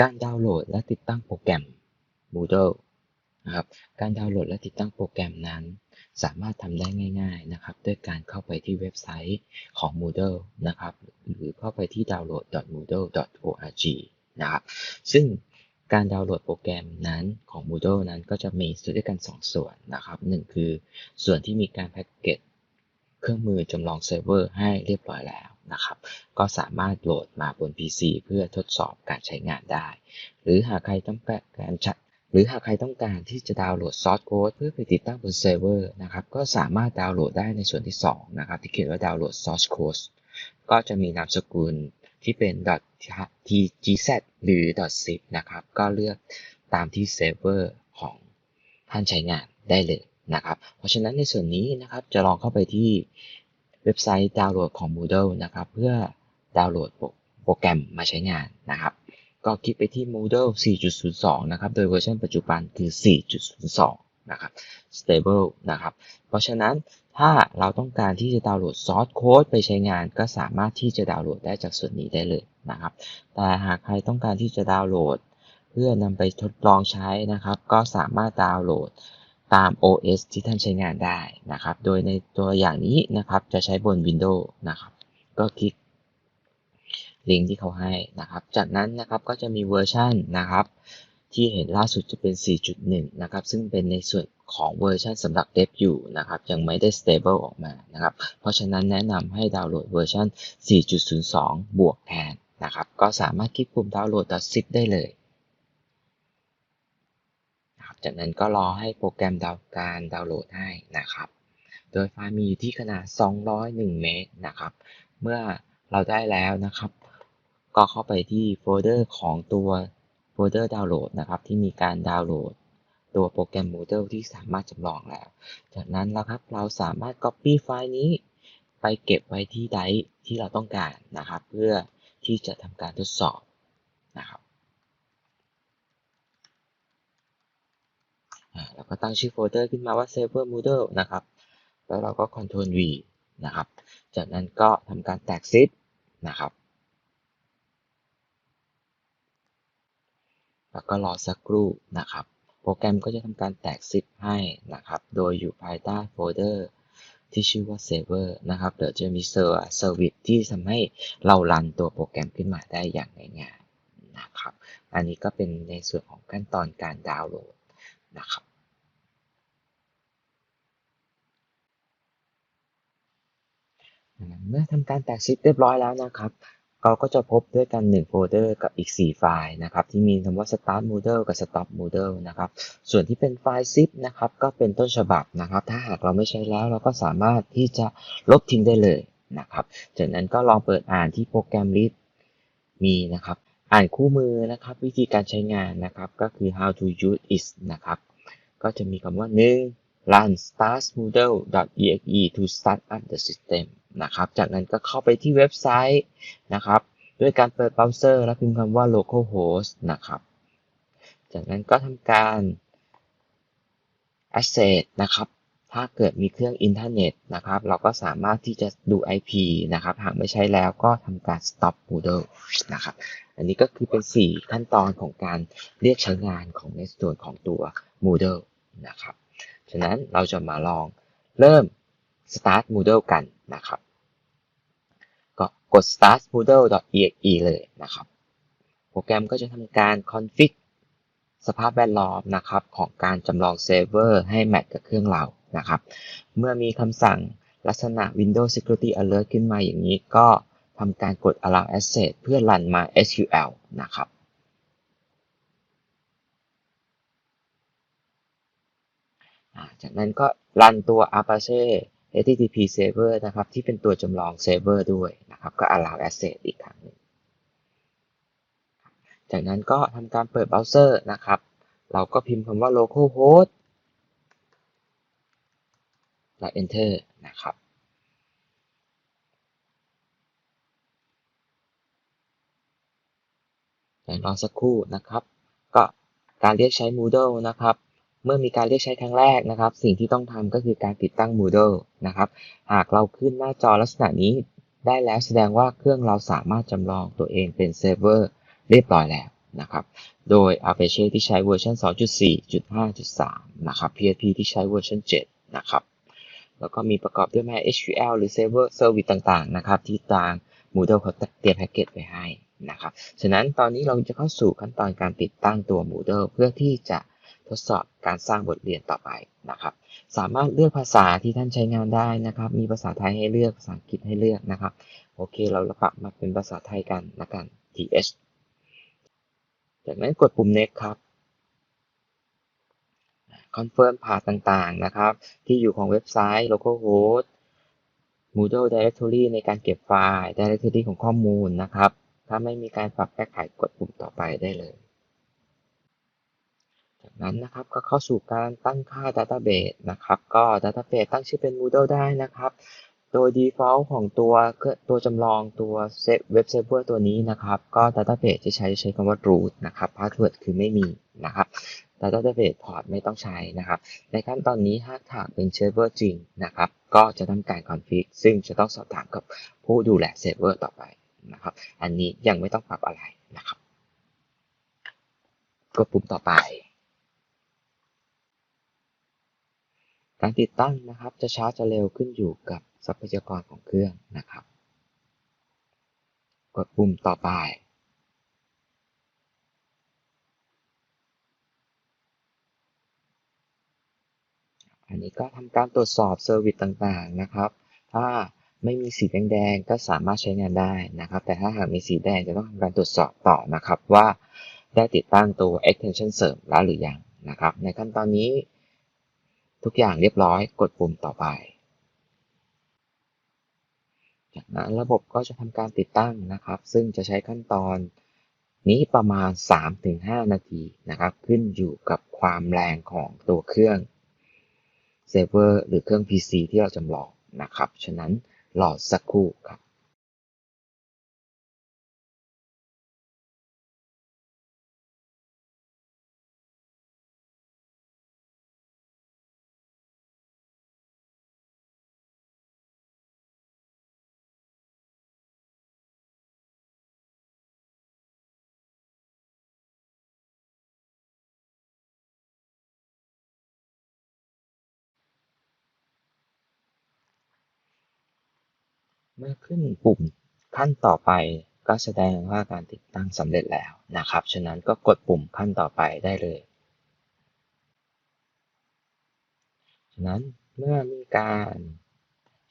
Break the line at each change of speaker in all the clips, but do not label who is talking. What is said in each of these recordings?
การดาวน์โหลดและติดตั้งโปรแกรม Moodle นะครับการดาวน์โหลดและติดตั้งโปรแกรมนั้น สามารถทำได้ง่ายๆนะครับด้วยการเข้าไปที่เว็บไซต์ของ Moodle นะครับหรือเข้าไปที่ download.moodle.org นะครับซึ่งการดาวน์โหลดโปรแกรมนั้นของ Moodle นั้นก็จะมีด้วยกัน 2 ส่วนนะครับหนึ่งคือส่วนที่มีการแพ็กเกจเครื่องมือจำลองเซิร์ฟเวอร์ให้เรียบร้อยแล้ว นะครับ ก็สามารถโหลดมาบน PC เพื่อทดสอบการใช้งานได้ หรือหากใครต้องการหรือหากใครต้องการที่จะดาวน์โหลดซอสโค้ดเพื่อไปติดตั้งบนเซิร์ฟเวอร์นะครับ ก็สามารถดาวน์โหลดได้ในส่วนที่ 2 นะครับ ที่เขียนว่าดาวน์โหลดซอสโค้ดก็จะมีนามสกุลที่เป็น .tgz หรือ .zip นะครับ ก็เลือกตามที่เซิร์ฟเวอร์ของท่านใช้งานได้เลยนะครับ เพราะฉะนั้นในส่วนนี้นะครับจะลองเข้าไปที่ เว็บไซต์ดาวน์โหลดของ Moodle นะครับเพื่อดาวน์โหลดโปรแกรมมาใช้งานนะครับ ก็คลิกไปที่ Moodle 4.02 นะครับ โดยเวอร์ชันปัจจุบันคือ 4.02 นะครับ stable นะครับ เพราะฉะนั้นถ้าเราต้องการที่จะดาวน์โหลดซอสโค้ดไปใช้งาน ก็สามารถที่จะดาวน์โหลดได้จากส่วนนี้ได้เลยนะครับ แต่หากใครต้องการที่จะดาวน์โหลด เพื่อนำไปทดลองใช้นะครับ ก็สามารถดาวน์โหลด ตาม OS ที่ท่านใช้งานได้นะครับ โดยในตัวอย่างนี้นะครับจะใช้บน Windows นะครับ ก็คลิกลิงก์ที่เขาให้นะครับ จากนั้นนะครับก็จะมีเวอร์ชันนะครับ ที่เห็นล่าสุดจะเป็น 4.1 นะครับ ซึ่งเป็นในส่วนของเวอร์ชันสำหรับเดฟอยู่นะครับ ยังไม่ได้ stable ออกมานะครับ เพราะฉะนั้นแนะนำให้ดาวน์โหลดเวอร์ชัน4.02 บวกแทนนะครับ ก็สามารถคลิกปุ่มดาวน์โหลด .zip ได้เลย จากนั้นก็รอให้โปรแกรมดาวการดาวน์โหลดให้นะครับ โดยไฟล์มีอยู่ที่ขนาด 201 เมกนะครับ เมื่อเราได้แล้วนะครับ ก็เข้าไปที่โฟลเดอร์ของตัวโฟลเดอร์ดาวน์โหลดนะครับ ที่มีการดาวน์โหลด ตัวโปรแกรม Moodle ที่สามารถจำลองแล้ว จากนั้นแล้วครับเราสามารถ Copy ไฟล์นี้ ไปเก็บไว้ที่ไดร์ที่เราต้องการนะครับ เพื่อที่จะทำการทดสอบนะครับ แล้วก็ตั้งชื่อโฟลเดอร์ขึ้นมาว่า Server Moodle นะครับ แล้วเราก็ Ctrl V นะครับ จากนั้นก็ทำการแตกซิปนะครับ แล้วก็รอสักครู่นะครับ โปรแกรมก็จะทำการแตกซิปให้นะครับ โดยอยู่ภายใต้โฟลเดอร์ที่ชื่อว่า Server นะครับ เดี๋ยวจะมีเซอร์เซอร์วิสที่ทำให้เรารันตัวโปรแกรมขึ้นมาได้อย่างง่ายๆนะครับ อันนี้ก็เป็นในส่วนของขั้นตอนการดาวน์โหลด นะครับเมื่อทำการแตกซิปเรียบร้อยแล้วนะครับ เราก็จะพบด้วยกัน 1 โฟลเดอร์กับอีก 4 ไฟล์นะครับ ที่มีคำว่า start moodle กับ stop moodle นะครับ ส่วนที่เป็นไฟล์ zip นะครับ ก็เป็นต้นฉบับนะครับ ถ้าหากเราไม่ใช้แล้วเราก็สามารถที่จะลบทิ้งได้เลยนะครับ จากนั้นก็ลองเปิดอ่านที่โปรแกรม list มีนะครับ อ่านคู่มือนะครับ วิธีการใช้งานนะครับ ก็คือ how to use it นะครับ ก็จะมีคำว่า 1 run start moodle.exe to start up the system นะครับ จากนั้นก็เข้าไปที่เว็บไซต์นะครับ ด้วยการเปิดเบราว์เซอร์แล้วพิมพ์คำว่า localhost นะครับ จากนั้นก็ทำการ access นะครับถ้าเกิดมีเครื่องอินเทอร์เน็ตนะครับ เราก็สามารถที่จะดู IP นะครับ หากไม่ใช้แล้วก็ทำการ stop Moodle นะครับ อันนี้ก็คือเป็น 4 ขั้นตอนของการเรียกใช้งานของในส่วนของตัว Moodle นะครับ ฉะนั้นเราจะมาลองเริ่ม start Moodle กันนะครับ ก็กด start moodle.exe เลยนะครับ โปรแกรมก็จะทำการ config สภาพแวดล้อมนะครับของการจำลองเซิร์ฟเวอร์ให้แมทกับเครื่องเรานะครับ เมื่อมีคำสั่งลักษณะ Windows Security Alert ขึ้นมาอย่างนี้ก็ ทำการกด allow access เพื่อรันมา SQL นะครับจากนั้นก็รันตัว Apache HTTP server นะครับ ที่เป็นตัวจำลองเซิร์ฟเวอร์ด้วยนะครับ ก็ allow access อีกครั้งนึงจากนั้นก็ทำการเปิดเบราว์เซอร์นะครับ เราก็พิมพ์คำว่า localhost และ enter นะครับ รอสักครู่นะครับ ก็การเรียกใช้ Moodle นะครับ เมื่อมีการเรียกใช้ครั้งแรกนะครับ สิ่งที่ต้องทำก็คือการติดตั้ง Moodle นะครับ หากเราขึ้นหน้าจอลักษณะนี้ได้แล้วแสดงว่าเครื่องเราสามารถจำลองตัวเองเป็นเซิร์ฟเวอร์เรียบร้อยแล้วนะครับ โดย Apache ที่ใช้เวอร์ชัน2.4.5.3 นะครับ PHP ที่ใช้เวอร์ชัน7 นะครับ แล้วก็มีประกอบด้วย MySQL หรือ Server Service ต่างๆ นะครับ ที่ทาง Moodle เขาเตรียมแพ็กเกจไว้ให้ นะครับ ฉะนั้นตอนนี้เราจะเข้าสู่ขั้นตอนการติดตั้งตัว Moodle เพื่อที่จะทดสอบการสร้างบทเรียนต่อไปนะครับ สามารถเลือกภาษาที่ท่านใช้งานได้นะครับ มีภาษาไทยให้เลือก ภาษาอังกฤษให้เลือกนะครับ โอเค เราปรับมาเป็นภาษาไทยกันละกัน th จากนั้นกดปุ่ม next ครับ confirm ผ่าต่างๆนะครับ ที่อยู่ของเว็บไซต์ localhost Moodle directory ในการเก็บไฟล์ directory ของข้อมูลนะครับ ถ้าไม่มีการปรับแก้ไขกดปุ่มต่อไปได้เลย จากนั้นนะครับก็เข้าสู่การตั้งค่า database นะครับ ก็ database ตั้งชื่อเป็น Moodle ได้นะครับ โดย default ของตัวตัวจำลองตัวเว็บเซิร์ฟเวอร์ตัวนี้นะครับ ก็ database จะใช้ใช้คำว่า root นะครับ password คือไม่มีนะครับ database port ไม่ต้องใช้นะครับ ในขั้นตอนนี้ถ้าหากเป็นเซิร์ฟเวอร์จริงนะครับ ก็จะทำการ config ซึ่งจะต้องสอบถามกับผู้ดูแลเซิร์ฟเวอร์ต่อไป นะครับ อันนี้ยังไม่ต้องปรับอะไรนะครับกดปุ่มต่อไป การติดตั้งนะครับ จะช้าจะเร็วขึ้นอยู่กับทรัพยากรของเครื่องนะครับ กดปุ่มต่อไป อันนี้ก็ทำการตรวจสอบเซอร์วิสต่างๆนะครับ ถ้า ไม่มีสีแดงๆก็สามารถใช้งานได้นะครับ แต่ถ้าหากมีสีแดงจะต้องทำการตรวจสอบต่อนะครับว่าได้ติดตั้งตัว extension เสริมแล้วหรือยังนะครับ ในขั้นตอนนี้ทุกอย่างเรียบร้อยกดปุ่มต่อไป จากนั้นระบบก็จะทำการติดตั้งนะครับ ซึ่งจะใช้ขั้นตอนนี้ประมาณ 3-5 นาทีนะครับ ขึ้นอยู่กับความแรงของตัวเครื่องเซิร์ฟเวอร์หรือเครื่อง PC ที่เราจำลองนะครับ ฉะนั้น รอสักครู่ครับ เมื่อขึ้นปุ่มขั้นต่อไปก็แสดงว่าการติดตั้งสำเร็จแล้วนะครับ ฉะนั้นก็กดปุ่มขั้นต่อไปได้เลย ฉะนั้นเมื่อมีการ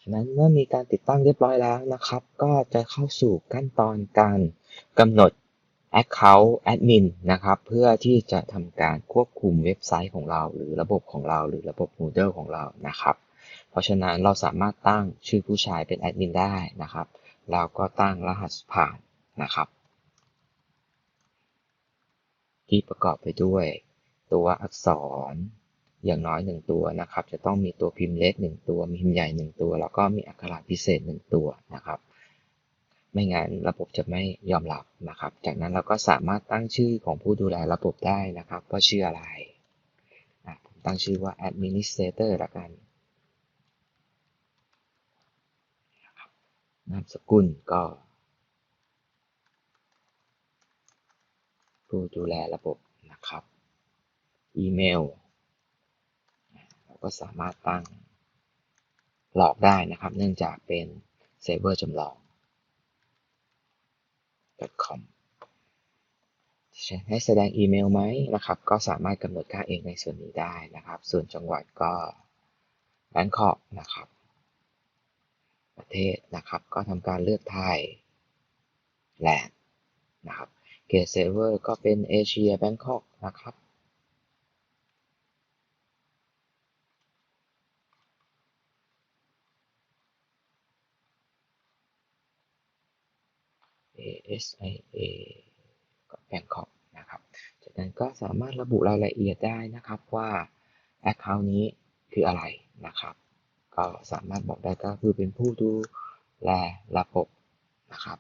ฉะนั้นเมื่อมีการติดตั้งเรียบร้อยแล้วนะครับ ก็จะเข้าสู่ขั้นตอนการกำหนด Account Admin นะครับ เพื่อที่จะทำการควบคุมเว็บไซต์ของเรา หรือระบบของเรา หรือระบบ Moodle ของเรานะครับ เพราะฉะนั้นเราสามารถตั้งชื่อผู้ใช้เป็นแอดมินได้นะครับแล้วก็ตั้งรหัสผ่านนะครับ ที่ประกอบไปด้วยตัวอักษรอย่างน้อยหนึ่งตัวนะครับ จะต้องมีตัวพิมพ์เล็กหนึ่งตัว มีพิมพ์ใหญ่หนึ่งตัว แล้วก็มีอักขระพิเศษหนึ่งตัวนะครับ ไม่งั้นระบบจะไม่ยอมรับนะครับ จากนั้นเราก็สามารถตั้งชื่อของผู้ดูแลระบบได้นะครับว่าชื่ออะไร ผมตั้งชื่อว่า administrator ละกัน นามสกุลก็ ผู้ดูแลระบบนะครับ อีเมล เราก็สามารถตั้งหลอกได้นะครับ เนื่องจากเป็นเซิร์ฟเวอร์จำลอง .com ให้แสดงอีเมลไหมนะครับ ก็สามารถกำหนดค่าเองในส่วนนี้ได้นะครับ ส่วนจังหวัดก็แบงคอกนะครับ ประเทศนะครับ ก็ทำการเลือกไทยแลนด์นะครับเกตเซิร์เวอร์ก็เป็นเอเชียแบงคอกนะครับ ASIA กับแบงคอกนะครับ จากนั้นก็สามารถระบุรายละเอียดได้นะครับว่า Account นี้คืออะไรนะครับ ก็สามารถบอกได้ก็คือเป็นผู้ดูแลระบบนะครับ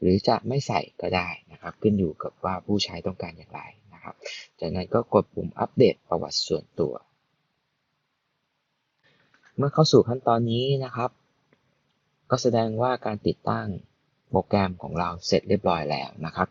หรือจะไม่ใส่ก็ได้นะครับ ขึ้นอยู่กับว่าผู้ใช้ต้องการอย่างไรนะครับ จากนั้นก็กดปุ่มอัปเดตประวัติส่วนตัว เมื่อเข้าสู่ขั้นตอนนี้นะครับ ก็แสดงว่าการติดตั้งโปรแกรมของเราเสร็จเรียบร้อยแล้วนะครับ